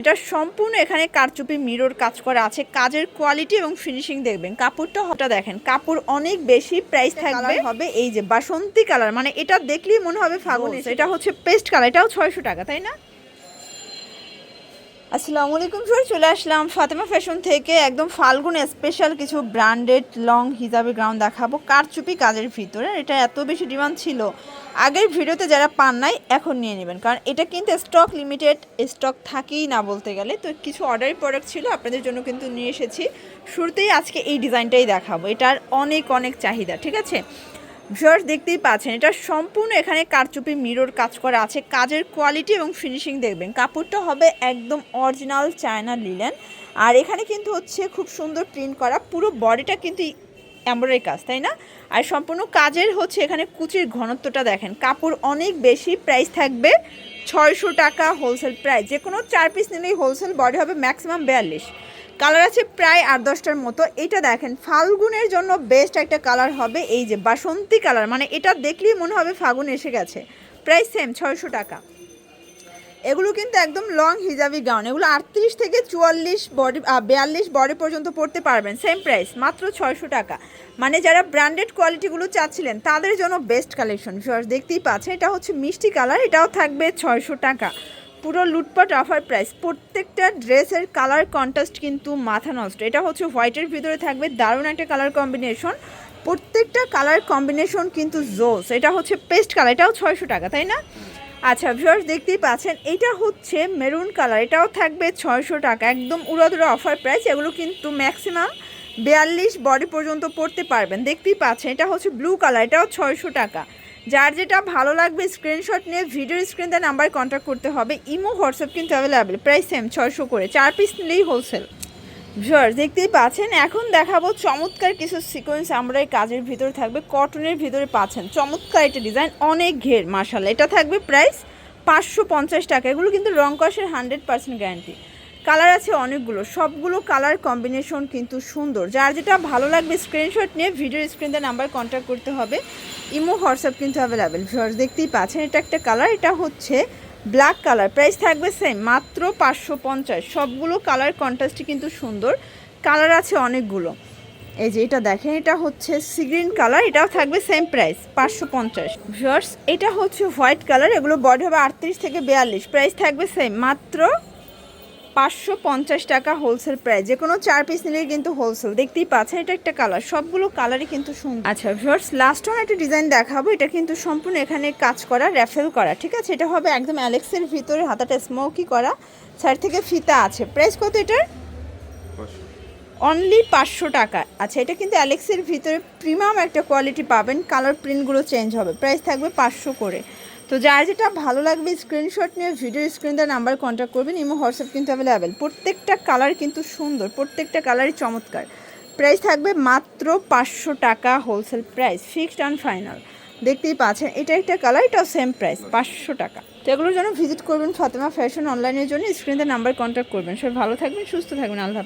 এটা সম্পূর্ণ এখানে কারচুপি মিরর কাজ করা আছে। কাজের কোয়ালিটি এবং ফিনিশিং দেখবেন। কাপড়টা হটা দেখেন কাপড় অনেক বেশি প্রাইস থাকবে। হবে এই যে বাসন্তী কালার মানে এটা দেখলেই মনে হবে ফাগুন এটা হচ্ছে পেস্ট কালার এটাও ছয়শো টাকা তাই না? আসসালামু আলাইকুম স্যার চলে আসলাম ফাতেমা ফ্যাশন থেকে। একদম ফাল্গুন স্পেশাল কিছু ব্র্যান্ডেড লং হিজাবি গ্রাউন্ড দেখাবো। কারচুপি কাজের ভিতরে, এটা এত বেশি ডিমান্ড ছিল। আগের ভিডিওতে যারা পান নাই, এখন নিয়ে নেবেন। কারণ এটা কিন্তু স্টক লিমিটেড স্টক থাকেই না বলতে গেলে। তো কিছু অর্ডারি প্রোডাক্ট ছিল, আপনাদের জন্য কিন্তু নিয়ে এসেছি। শুরুতেই আজকে এই ডিজাইনটাই দেখাবো। এটার অনেক অনেক চাহিদা, ঠিক আছে? ভিউয়ার্স দেখতেই পাচ্ছেন, এটা সম্পূর্ণ এখানে কারচুপি মিরর কাজ করা আছে, কাজের কোয়ালিটি এবং ফিনিশিং দেখবেন। কাপড়টা হবে একদম অরিজিনাল চায়না লিলেন আর এখানে কিন্তু হচ্ছে খুব সুন্দর প্রিন্ট করা, পুরো বডিটা কিন্তু এমব্রয়ডারি কাজ, তাই না? আর সম্পূর্ণ কাজের হচ্ছে এখানে কুচির ঘনত্বটা দেখেন, কাপড় অনেক বেশি প্রাইস থাকবে, ছয়শো টাকা হোলসেল প্রাইস যে কোনো চার পিস নিলেই হোলসেল বডি হবে ম্যাক্সিমাম বিয়াল্লিশ। কালার আছে প্রায় আট দশটার মতো। এটা দেখেন, ফাল্গুনের জন্য বেস্ট একটা কালার হবে এই যে বাসন্তী কালার মানে এটা দেখলেই মনে হবে ফাগুন এসে গেছে। প্রায় সেম ছয়শো টাকা। এগুলো কিন্তু একদম লং হিজাবি গাউন এগুলো আটত্রিশ থেকে চুয়াল্লিশ বডি বিয়াল্লিশ বডি পর্যন্ত পড়তে পারবেন। সেম প্রাইস মাত্র ছয়শো টাকা। মানে যারা ব্র্যান্ডেড কোয়ালিটিগুলো চাচ্ছিলেন, তাদের জন্য বেস্ট কালেকশন দেখতেই পাচ্ছেন, এটা হচ্ছে মিষ্টি কালার এটাও থাকবে ছয়শো টাকা। পুরো লুটপাট অফার প্রাইস প্রত্যেকটা ড্রেসের কালার কন্ট্রাস্ট কিন্তু মাথা নষ্ট। এটা হচ্ছে হোয়াইটের ভিতরে থাকবে, দারুণ একটা কালার কম্বিনেশন প্রত্যেকটা কালার কম্বিনেশন কিন্তু জোস এটা হচ্ছে পেস্ট কালার এটাও ছয়শো টাকা, তাই না? আচ্ছা ভিউয়ার্স দেখতেই পাচ্ছেন, এটা হচ্ছে মেরুন কালার এটাও থাকবে ছয়শো টাকা। একদম উড়াদুরা অফার প্রাইস এগুলো কিন্তু ম্যাক্সিমাম বিয়াল্লিশ বডি পর্যন্ত পড়তে পারবেন। দেখতেই পাচ্ছেন, এটা হচ্ছে ব্লু কালার এটাও ছয়শো টাকা। যার যেটা ভালো লাগবে স্ক্রিনশট নিয়ে ভিডিওর স্ক্রিন দেওয়া নাম্বারে কন্ট্যাক্ট করতে হবে। ইমো হোয়াটসঅ্যাপ কিন্তু অ্যাভেলেবেল প্রাইস সেম ছয়শো করে। চার পিস নিলেই হোলসেল ভিউয়ার্স দেখতেই পাচ্ছেন, এখন দেখাবো চমৎকার কিছু সিকোয়েন্স আমরা এই কাজের ভিতরে থাকবে কটনের ভিতরে পাচ্ছেন। চমৎকার একটা ডিজাইন অনেক ঘের মার্শাল এটা থাকবে প্রাইস পাঁচশো পঞ্চাশ টাকা। এগুলো কিন্তু রং কষের হান্ড্রেড পার্সেন্ট গ্যারান্টি কালার আছে অনেকগুলো, সবগুলো কালার কম্বিনেশন কিন্তু সুন্দর। যার যেটা ভালো লাগবে স্ক্রিনশট নিয়ে ভিডিও স্ক্রিনে নাম্বার কন্ট্যাক্ট করতে হবে। ইমো হোয়াটসঅ্যাপ কিন্তু অ্যাভেলেবেল ভিউয়ার্স দেখতেই পাচ্ছেন, এটা একটা কালার এটা হচ্ছে ব্ল্যাক কালার প্রাইস থাকবে সেম মাত্র পাঁচশো পঞ্চাশ। সবগুলো কালার কন্ট্রাস্টই কিন্তু সুন্দর কালার আছে অনেকগুলো। এই যে এটা দেখেন, এটা হচ্ছে সিগ্রিন কালার এটাও থাকবে সেম প্রাইস পাঁচশো পঞ্চাশ। ভিউয়ার্স এটা হচ্ছে হোয়াইট কালার এগুলো বডি হবে আটত্রিশ থেকে বিয়াল্লিশ প্রাইস থাকবে সেম মাত্র পাঁচশো পঞ্চাশ টাকা হোলসেল প্রাইস যে কোনো চার পিস নিলেই কিন্তু হোলসেল দেখতেই পাচ্ছেন এটা একটা কালার সবগুলো কালারই কিন্তু সুন্দর। আচ্ছা ভিউয়ার্স লাস্ট ওয়ান একটা ডিজাইন দেখাবো। এটা কিন্তু সম্পূর্ণ এখানে কাজ করা র্যাফেল করা ঠিক আছে? এটা হবে একদম অ্যালেক্সের ভিতরে হাতাটা স্মোকি করা সাইড থেকে ফিতা আছে। প্রাইস কত এটার? অনলি পাঁচশো টাকা। আচ্ছা এটা কিন্তু অ্যালেক্সের ভিতরে প্রিমিয়াম একটা কোয়ালিটি পাবেন। কালার প্রিন্টগুলো চেঞ্জ হবে। প্রাইস থাকবে পাঁচশো করে। তো যার যেটা ভালো লাগবে স্ক্রিনশট নিয়ে ভিডিও স্ক্রিন দেওয়ার নাম্বার কন্ট্যাক্ট করবেন, ইমো হোয়াটসঅ্যাপ কিন্তু অ্যাভেলেবেল প্রত্যেকটা কালার কিন্তু সুন্দর, প্রত্যেকটা কালারই চমৎকার। প্রাইস থাকবে মাত্র পাঁচশো টাকা wholesale price fixed and final দেখতেই পাচ্ছেন, এটা একটা কালার এটাও সেম প্রাইস পাঁচশো টাকা। তো এগুলোর জন্য ভিজিট করবেন ফাতেমা ফ্যাশন অনলাইনের জন্য স্ক্রিনে নাম্বার কন্ট্যাক্ট করবেন। সবাই ভালো থাকবেন, সুস্থ থাকবেন, আল্লাহ।